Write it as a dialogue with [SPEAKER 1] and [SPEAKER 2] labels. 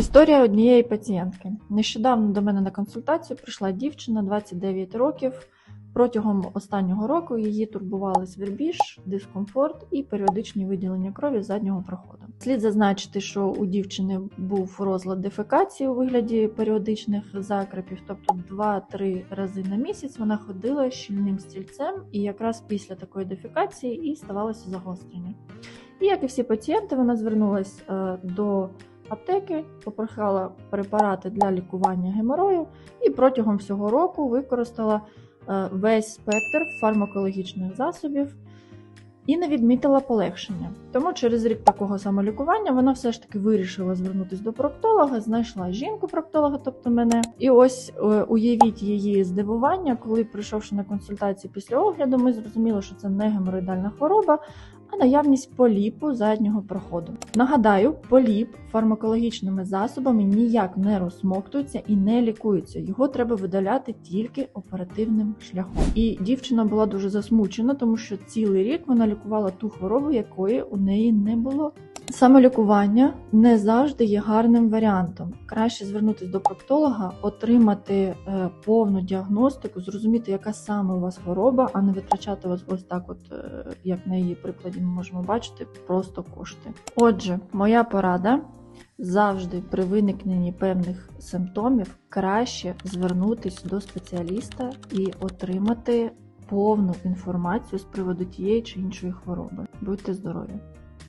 [SPEAKER 1] Історія однієї пацієнтки. Нещодавно до мене на консультацію прийшла дівчина 29 років. Протягом останнього року її турбували свербіж, дискомфорт і періодичні виділення крові заднього проходу. Слід зазначити, що у дівчини був розлад дефекації у вигляді періодичних закрепів, тобто 2-3 рази на місяць вона ходила щільним стільцем, і якраз після такої дефекації і ставалося загострення. І як і всі пацієнти, вона звернулася е, до аптеки, попрохала препарати для лікування геморою і протягом всього року використала е, весь спектр фармакологічних засобів і не відмітила полегшення. Тому через рік такого самолікування вона все ж таки вирішила звернутися до проктолога, знайшла жінку-проктолога, тобто мене. І ось е, уявіть її здивування, коли прийшовши на консультацію після огляду, ми зрозуміли, що це не геморроїдальна хвороба, а наявність поліпу заднього проходу. Нагадаю, поліп фармакологічними засобами ніяк не розсмоктується і не лікується. Його треба видаляти тільки оперативним шляхом. І дівчина була дуже засмучена, тому що цілий рік вона лікувала ту хворобу, якої у неї не було. Самолікування не завжди є гарним варіантом. Краще звернутися до проктолога, отримати е, повну діагностику, зрозуміти, яка саме у вас хвороба, а не витрачати ось ось так, от е, як на її прикладі ми можемо бачити, просто кошти. Отже, моя порада. Завжди при виникненні певних симптомів краще звернутися до спеціаліста і отримати повну інформацію з приводу тієї чи іншої хвороби. Будьте здорові!